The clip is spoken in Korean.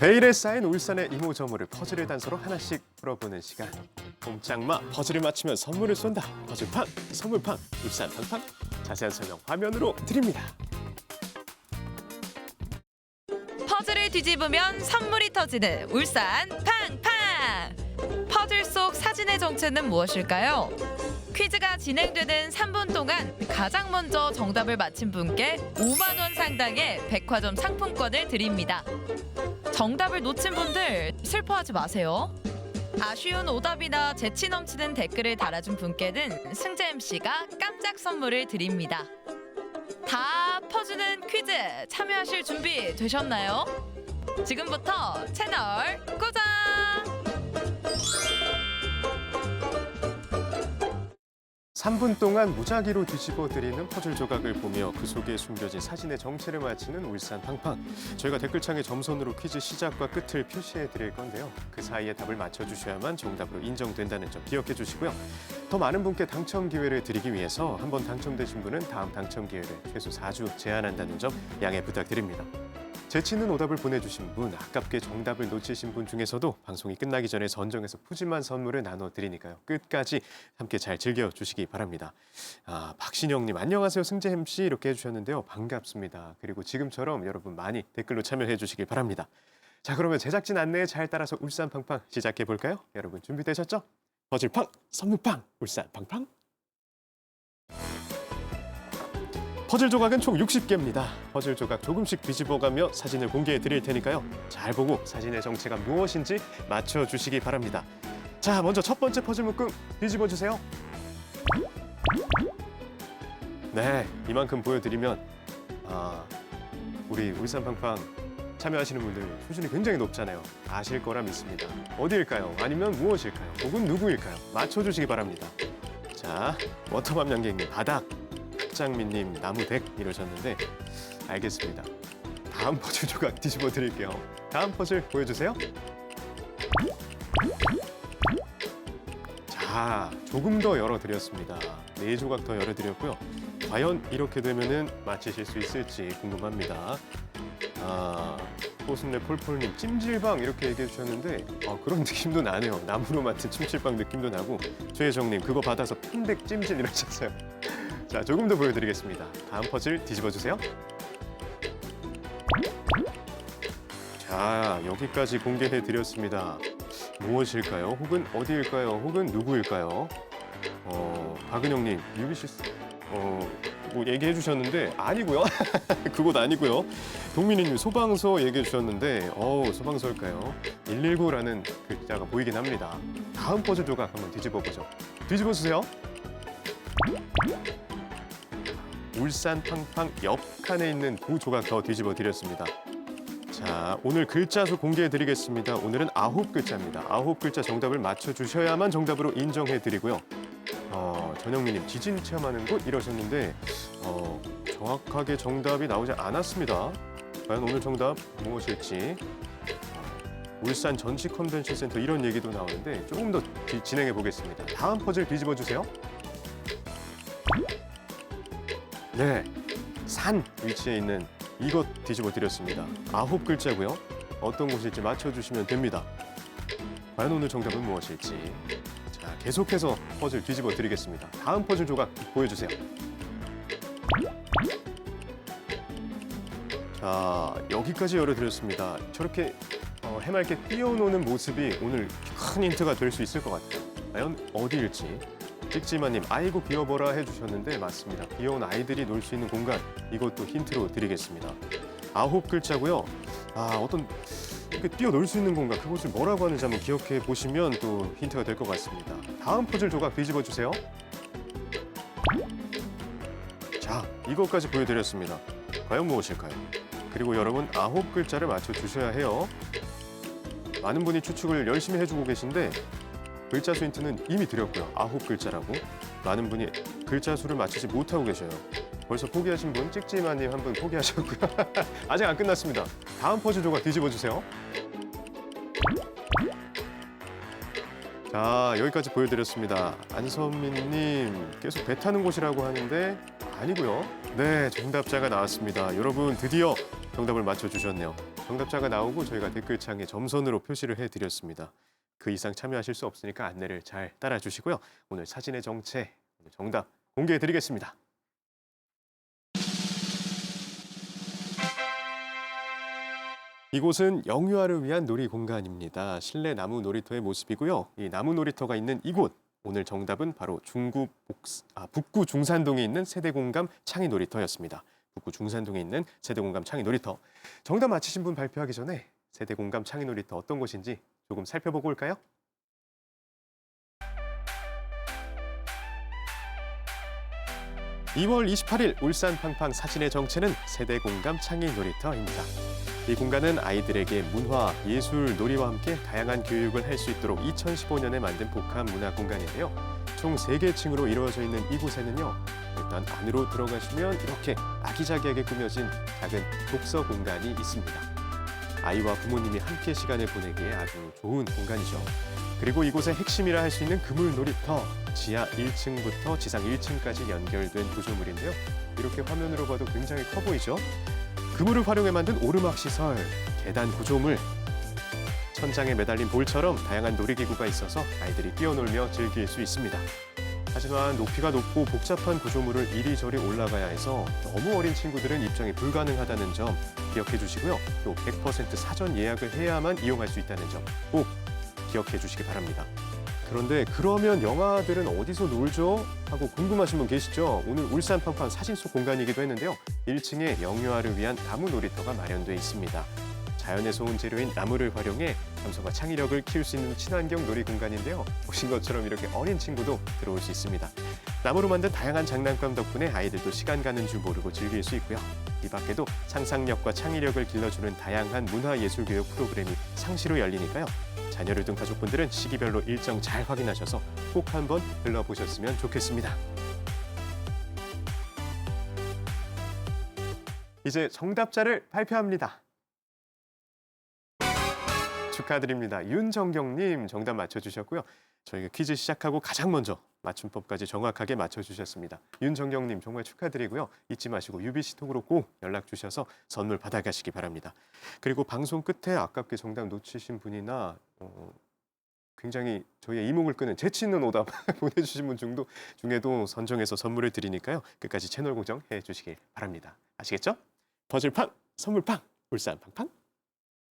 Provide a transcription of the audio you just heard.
베일에 쌓인 울산의 이모저모를 퍼즐의 단서로 하나씩 풀어보는 시간. 꼼짝마 퍼즐을 맞추면 선물을 쏜다. 퍼즐팡, 선물팡, 울산 팡팡. 자세한 설명 화면으로 드립니다. 퍼즐을 뒤집으면 선물이 터지는 울산 팡팡! 퍼즐 속 사진의 정체는 무엇일까요? 퀴즈가 진행되는 3분 동안 가장 먼저 정답을 맞힌 분께 5만 원 상당의 백화점 상품권을 드립니다. 정답을 놓친 분들 슬퍼하지 마세요. 아쉬운 오답이나 재치 넘치는 댓글을 달아준 분께는 승재 MC가 깜짝 선물을 드립니다. 다 퍼주는 퀴즈 참여하실 준비 되셨나요? 지금부터 채널 고정! 3분 동안 무작위로 뒤집어 드리는 퍼즐 조각을 보며 그 속에 숨겨진 사진의 정체를 맞히는 울산 팡팡. 저희가 댓글창에 점선으로 퀴즈 시작과 끝을 표시해 드릴 건데요. 그 사이에 답을 맞춰 주셔야만 정답으로 인정된다는 점 기억해 주시고요. 더 많은 분께 당첨 기회를 드리기 위해서 한번 당첨되신 분은 다음 당첨 기회를 최소 4주 제한한다는 점 양해 부탁드립니다. 재치 있는 오답을 보내주신 분, 아깝게 정답을 놓치신 분 중에서도 방송이 끝나기 전에 선정해서 푸짐한 선물을 나눠드리니까요. 끝까지 함께 잘 즐겨주시기 바랍니다. 아, 박신영님, 안녕하세요. 승재 MC 이렇게 해주셨는데요. 반갑습니다. 그리고 지금처럼 여러분 많이 댓글로 참여해 주시길 바랍니다. 자, 그러면 제작진 안내에 잘 따라서 울산 팡팡 시작해 볼까요? 여러분 준비되셨죠? 버즐팡, 선물팡, 울산 팡팡. 퍼즐 조각은 총 60개입니다. 퍼즐 조각 조금씩 뒤집어가며 사진을 공개해 드릴 테니까요. 잘 보고 사진의 정체가 무엇인지 맞춰 주시기 바랍니다. 자, 먼저 첫 번째 퍼즐 묶음 뒤집어 주세요. 네, 이만큼 보여드리면 아, 우리 울산팡팡 참여하시는 분들 수준이 굉장히 높잖아요. 아실 거라 믿습니다. 어디일까요? 아니면 무엇일까요? 혹은 누구일까요? 맞춰 주시기 바랍니다. 자, 워터밤 양갱님 바닥. 박장민님 나무댁 이러셨는데 알겠습니다. 다음 퍼즐 조각 뒤집어 드릴게요. 다음 퍼즐 보여주세요. 자, 조금 더 열어드렸습니다. 네 조각 더 열어드렸고요. 과연 이렇게 되면은 맞히실 수 있을지 궁금합니다. 아, 꽃순내 폴폴님 찜질방 이렇게 얘기해 주셨는데 아, 그런 느낌도 나네요. 나무로 만든 찜질방 느낌도 나고 최혜정님 그거 받아서 편백 찜질 이러셨어요. 자, 조금 더 보여드리겠습니다. 다음 퍼즐 뒤집어 주세요. 자, 여기까지 공개해 드렸습니다. 무엇일까요? 혹은 어디일까요? 혹은 누구일까요? 어, 박은영님, 유비시스, 어, 뭐 얘기해 주셨는데 아니고요. 그곳 아니고요. 동민이님 소방서 얘기해 주셨는데 어 소방서일까요? 119라는 글자가 보이긴 합니다. 다음 퍼즐 조각 한번 뒤집어 보죠. 뒤집어 주세요. 울산 팡팡 옆 칸에 있는 두 조각 더 뒤집어 드렸습니다. 자, 오늘 글자 수 공개해 드리겠습니다. 오늘은 아홉 글자입니다. 아홉 글자 정답을 맞춰 주셔야만 정답으로 인정해 드리고요. 어, 전영미님 지진 체험하는 곳 이러셨는데 어, 정확하게 정답이 나오지 않았습니다. 과연 오늘 정답 무엇일지 어, 울산 전시 컨벤션 센터 이런 얘기도 나오는데 조금 더 뒤- 진행해 보겠습니다. 다음 퍼즐 뒤집어 주세요. 네, 산 위치에 있는 이것 뒤집어 드렸습니다. 아홉 글자고요. 어떤 곳일지 맞춰주시면 됩니다. 과연 오늘 정답은 무엇일지. 자, 계속해서 퍼즐 뒤집어 드리겠습니다. 다음 퍼즐 조각 보여주세요. 자, 여기까지 열어드렸습니다. 저렇게 어, 해맑게 뛰어노는 모습이 오늘 큰 힌트가 될 수 있을 것 같아요. 과연 어디일지. 찍지마님, 아이고 귀여워라 해주셨는데 맞습니다. 귀여운 아이들이 놀 수 있는 공간 이것도 힌트로 드리겠습니다. 아홉 글자고요. 아 어떤 뛰어놀 수 있는 공간 그것을 뭐라고 하는지 한번 기억해 보시면 또 힌트가 될 것 같습니다. 다음 퍼즐 조각 뒤집어 주세요. 자, 이것까지 보여드렸습니다. 과연 무엇일까요? 그리고 여러분 아홉 글자를 맞춰 주셔야 해요. 많은 분이 추측을 열심히 해주고 계신데 글자 수 힌트는 이미 드렸고요. 아홉 글자라고 많은 분이 글자 수를 맞히지 못하고 계셔요. 벌써 포기하신 분 찍지마님 한 분 포기하셨고요. 아직 안 끝났습니다. 다음 퍼즐 조각 뒤집어 주세요. 자 여기까지 보여드렸습니다. 안선민님 계속 배 타는 곳이라고 하는데 아니고요. 네 정답자가 나왔습니다. 여러분 드디어 정답을 맞춰주셨네요. 정답자가 나오고 저희가 댓글창에 점선으로 표시를 해드렸습니다. 그 이상 참여하실 수 없으니까 안내를 잘 따라주시고요. 오늘 사진의 정체 정답 공개해드리겠습니다. 이곳은 영유아를 위한 놀이 공간입니다. 실내 나무 놀이터의 모습이고요. 이 나무 놀이터가 있는 이곳 오늘 정답은 바로 중구 복스, 아, 북구 중산동에 있는 세대공감 창의 놀이터였습니다. 북구 중산동에 있는 세대공감 창의 놀이터. 정답 맞히신 분 발표하기 전에 세대공감 창의 놀이터 어떤 곳인지 조금 살펴보고 올까요? (2월 28일) 울산 팡팡 사진의 정체는 세대 공감 창의 놀이터입니다. 이 공간은 아이들에게 문화, 예술, 놀이와 함께 다양한 교육을 할 수 있도록 2015년에 만든 복합 문화 공간인데요. 총 세개 층으로 이루어져 있는 이곳에는요. 일단 안으로 들어가시면 이렇게 아기자기하게 꾸며진 작은 독서 공간이 있습니다. 아이와 부모님이 함께 시간을 보내기에 아주 좋은 공간이죠. 그리고 이곳의 핵심이라 할 수 있는 그물 놀이터, 지하 1층부터 지상 1층까지 연결된 구조물인데요. 이렇게 화면으로 봐도 굉장히 커 보이죠? 그물을 활용해 만든 오르막 시설, 계단 구조물, 천장에 매달린 볼처럼 다양한 놀이기구가 있어서 아이들이 뛰어놀며 즐길 수 있습니다. 하지만 높이가 높고 복잡한 구조물을 이리저리 올라가야 해서 너무 어린 친구들은 입장이 불가능하다는 점 기억해 주시고요. 또 100% 사전 예약을 해야만 이용할 수 있다는 점 꼭 기억해 주시기 바랍니다. 그런데 그러면 영아들은 어디서 놀죠? 하고 궁금하신 분 계시죠? 오늘 울산 팡팡 사진 속 공간이기도 했는데요. 1층에 영유아를 위한 나무 놀이터가 마련돼 있습니다. 자연에서 온 재료인 나무를 활용해 감성과 창의력을 키울 수 있는 친환경 놀이 공간인데요. 보신 것처럼 이렇게 어린 친구도 들어올 수 있습니다. 나무로 만든 다양한 장난감 덕분에 아이들도 시간 가는 줄 모르고 즐길 수 있고요. 이 밖에도 상상력과 창의력을 길러주는 다양한 문화예술 교육 프로그램이 상시로 열리니까요. 자녀를 둔 가족분들은 시기별로 일정 잘 확인하셔서 꼭 한번 들러보셨으면 좋겠습니다. 이제 정답자를 발표합니다. 축하드립니다. 윤정경님 정답 맞춰주셨고요. 저희가 퀴즈 시작하고 가장 먼저 맞춤법까지 정확하게 맞춰주셨습니다. 윤정경님 정말 축하드리고요. 잊지 마시고 UBC 통으로 꼭 연락 주셔서 선물 받아가시기 바랍니다. 그리고 방송 끝에 아깝게 정답 놓치신 분이나 어, 굉장히 저희의 이목을 끄는 재치 있는 오답 보내주신 분 중도 중에도 선정해서 선물을 드리니까요. 끝까지 채널 고정 해 주시길 바랍니다. 아시겠죠? 버즐팡 선물팡 울산 팡팡